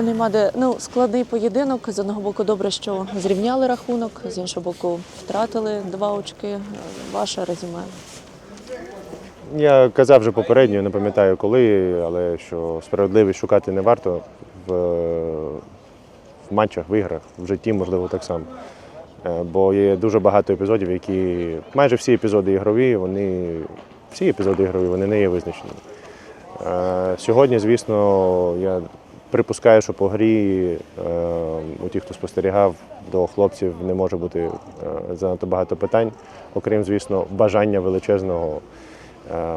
Пане Маде, ну складний поєдинок. З одного боку, добре, що зрівняли рахунок, з іншого боку, втратили два очки. Ваше резюме. Я казав вже попередньо, не пам'ятаю коли, але що справедливість шукати не варто в, в матчах, в іграх, в житті, можливо, так само. Е, Бо є дуже багато епізодів, які майже всі епізоди ігрові, вони всі епізоди ігрові, вони не є визначені. Е, Сьогодні, звісно, я припускаю, що по грі е, у тих, хто спостерігав до хлопців, не може бути е, занадто багато питань, окрім, звісно, бажання величезного, е,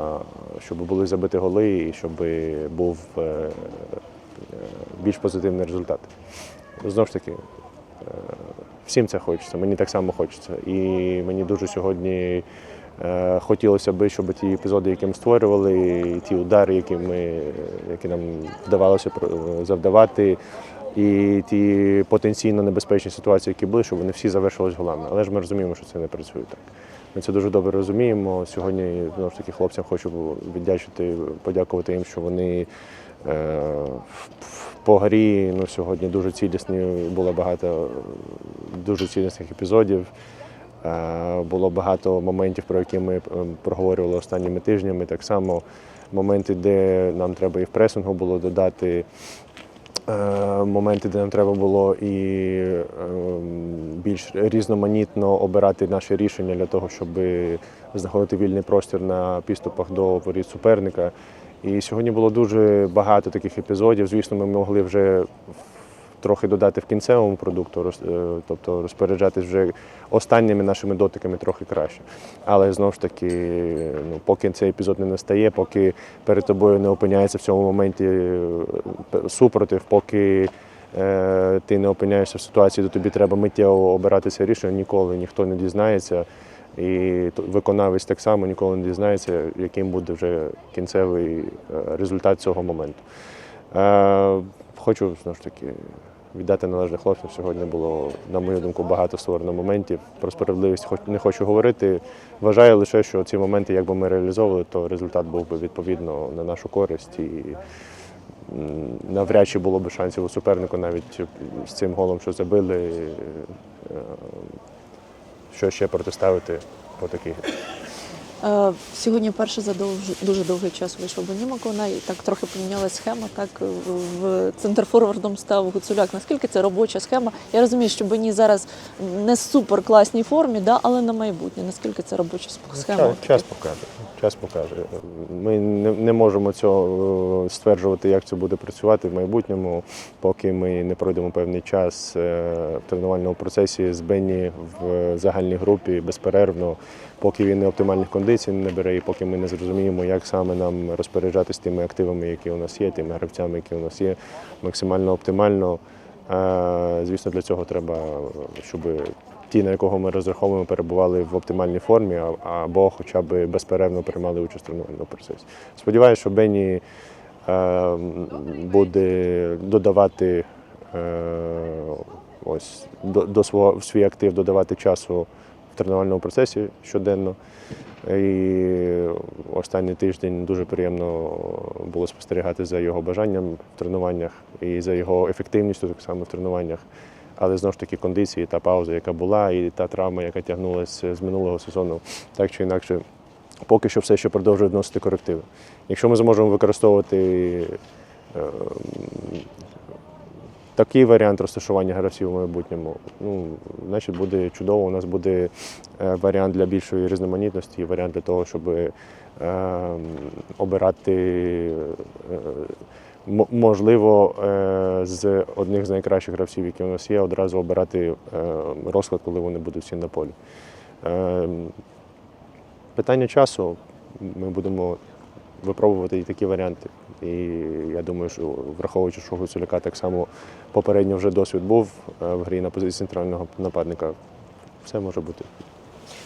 щоб були забиті голи і щоб був більш позитивний результат. Знову ж таки, всім це хочеться, мені так само хочеться. І мені дуже сьогодні хотілося б, щоб ті епізоди, які ми створювали, і ті удари, які, ми, які нам вдавалося завдавати, і ті потенційно небезпечні ситуації, які були, щоб вони всі завершились голами. Але ж ми розуміємо, що це не працює так. Ми це дуже добре розуміємо. Сьогодні знову ж таки хлопцям хочу віддячити, подякувати їм, що вони е, по грі ну, сьогодні дуже цілісні, було багато дуже цілісних епізодів. Е, Було багато моментів, про які ми е, проговорювали останніми тижнями. Так само моменти, де нам треба і в пресингу було додати. е, Моменти, де нам треба було і більш різноманітно обирати наші рішення для того, щоб знаходити вільний простір на підступах до воріт суперника. І сьогодні було дуже багато таких епізодів. Звісно, ми могли вже трохи додати в кінцевому продукту, е, тобто розпоряджатись вже останніми нашими дотиками трохи краще. Але знову ж таки, ну, поки цей епізод не настає, поки перед тобою не опиняється в цьому моменті е, супротив, поки е, ти не опиняєшся в ситуації, де тобі треба миттєво обирати це рішення, ніколи ніхто не дізнається. І виконавець так само ніколи не дізнається, яким буде вже кінцевий результат цього моменту. Хочу знову ж таки віддати належне хлопцям. Сьогодні було, на мою думку, багато створено моментів. Про справедливість хоч- не хочу говорити. Вважаю лише, що ці моменти, якби ми реалізовували, то результат був би відповідно на нашу користь. І навряд чи було б шансів у супернику навіть з цим голом, що забили, е, що ще протиставити по такій. Е, Сьогодні вперше за дуже довгий час вийшов Бонімак. Вона і так трохи помінялася схема. Так в центр форвардом став Гуцуляк. Наскільки це робоча схема? Я розумію, що Бені зараз не супер класній формі, да, але на майбутнє. Наскільки це робоча схема? Час, час покаже. Час покаже. Ми не, не можемо цього е, стверджувати, як це буде працювати в майбутньому, поки ми не пройдемо певний час е, в тренувальному процесі з Бенні в загальній групі безперервно, поки він не оптимальних кондицій не бере, і поки ми не зрозуміємо, як саме нам розпоряджатися тими активами, які у нас є, тими гравцями, які у нас є, максимально оптимально. Е, Звісно, для цього треба, щоб ті, на якого ми розраховуємо, перебували в оптимальній формі, або хоча б безперервно приймали участь в тренувальному процесі. Сподіваюся, що Бенні е, буде додавати е, ось до свого в свій актив додавати часу в тренувальному процесі щоденно. І останній тиждень дуже приємно було спостерігати за його бажанням в тренуваннях і за його ефективністю так само в тренуваннях. Але знову ж таки кондиції, та пауза, яка була, і та травма, яка тягнулася з минулого сезону, так чи інакше, поки що все ще продовжує вносити корективи. Якщо ми зможемо використовувати е, такий варіант розташування гравців у майбутньому, ну, значить буде чудово. У нас буде е, варіант для більшої різноманітності, варіант для того, щоб е, обирати, е, можливо, е, з одних з найкращих гравців, які у нас є, одразу обирати е, розклад, коли вони будуть всі на полі. Питання часу ми будемо випробувати і такі варіанти. І я думаю, що враховуючи, що Гуцуляка так само попередньо вже досвід був е, в грі на позиції центрального нападника, все може бути.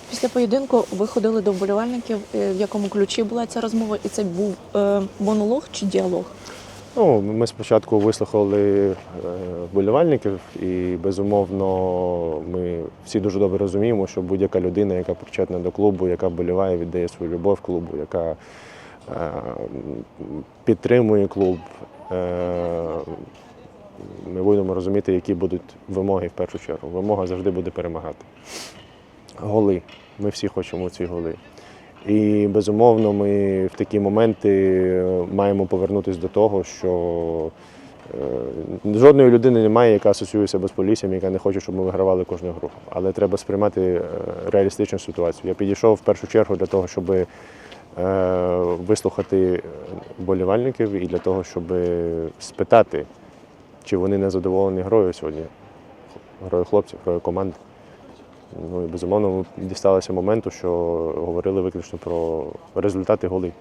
Після поєдинку ви ходили до вболівальників. Е, В якому ключі була ця розмова? І це був е, монолог чи діалог? Ну, ми спочатку вислухали вболівальників, і безумовно ми всі дуже добре розуміємо, що будь-яка людина, яка причетна до клубу, яка вболіває, віддає свою любов клубу, яка підтримує клуб, е, ми будемо розуміти, які будуть вимоги в першу чергу. Вимога завжди буде перемагати. Голи. Ми всі хочемо ці голи. І безумовно, ми в такі моменти е, маємо повернутися до того, що е, жодної людини немає, яка асоціює себе з поліцією, яка не хоче, щоб ми вигравали кожну гру. Але треба сприймати реалістичну ситуацію. Я підійшов в першу чергу для того, щоб е, вислухати болівальників і для того, щоб спитати, чи вони не задоволені грою сьогодні, грою хлопців, грою команди. Ну і безумовно ми дісталися моменту, що говорили виключно про результати голи.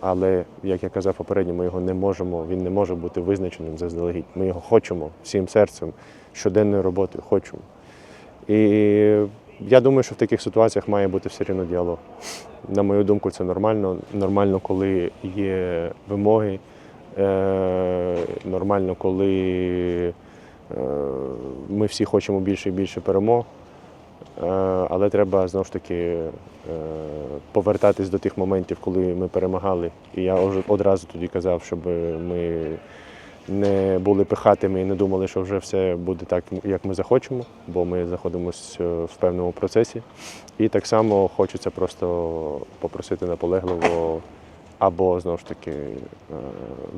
Але, як я казав попередньо, ми його не можемо, він не може бути визначеним заздалегідь. Ми його хочемо всім серцем, щоденною роботою хочемо. І я думаю, що в таких ситуаціях має бути все рівно діалог. На мою думку, це нормально. Нормально, коли є вимоги, е, нормально, коли е, ми всі хочемо більше і більше перемог. Е, Але треба знову ж таки е, повертатись до тих моментів, коли ми перемагали. І я одразу тоді казав, щоб ми не були пихатими і не думали, що вже все буде так, як ми захочемо, бо ми знаходимося в певному процесі. І так само хочеться просто попросити наполегливо або знову ж таки е,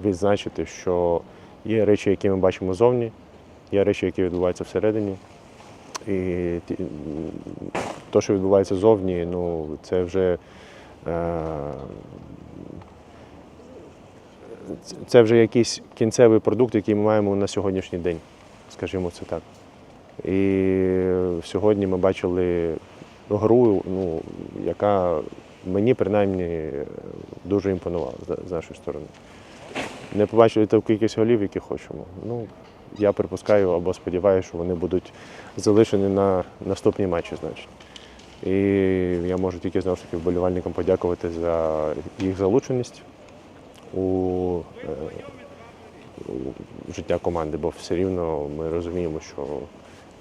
відзначити, що є речі, які ми бачимо зовні, є речі, які відбуваються всередині. І то, що відбувається зовні, ну, це вже е, це- вже якийсь кінцевий продукт, який ми маємо на сьогоднішній день, скажімо це так. І сьогодні ми бачили гру, ну, яка мені принаймні дуже імпонувала з- нашої сторони. Не побачили ту кількість голів, які хочемо. Ну, я припускаю або сподіваюся, що вони будуть залишені на наступні матчі, значить. І я можу тільки знову ж таки вболівальникам подякувати за їх залученість у, е, життя команди, бо все рівно ми розуміємо, що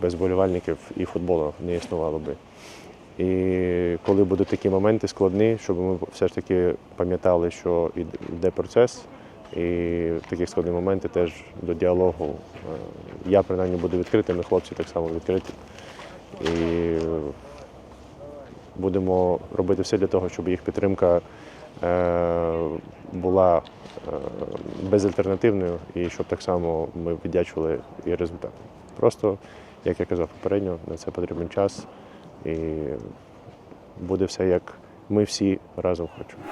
без вболівальників і футболу не існувало би. І коли будуть такі моменти складні, щоб ми все ж таки пам'ятали, що йде процес, і в такі складні моменти теж до діалогу е, я принаймні буду відкритим, і хлопці так само відкриті. І будемо робити все для того, щоб їх підтримка була е, безальтернативною і щоб так само ми віддячували і результат. Просто, як я казав попередньо, на це потрібен час і буде все як ми всі разом хочемо.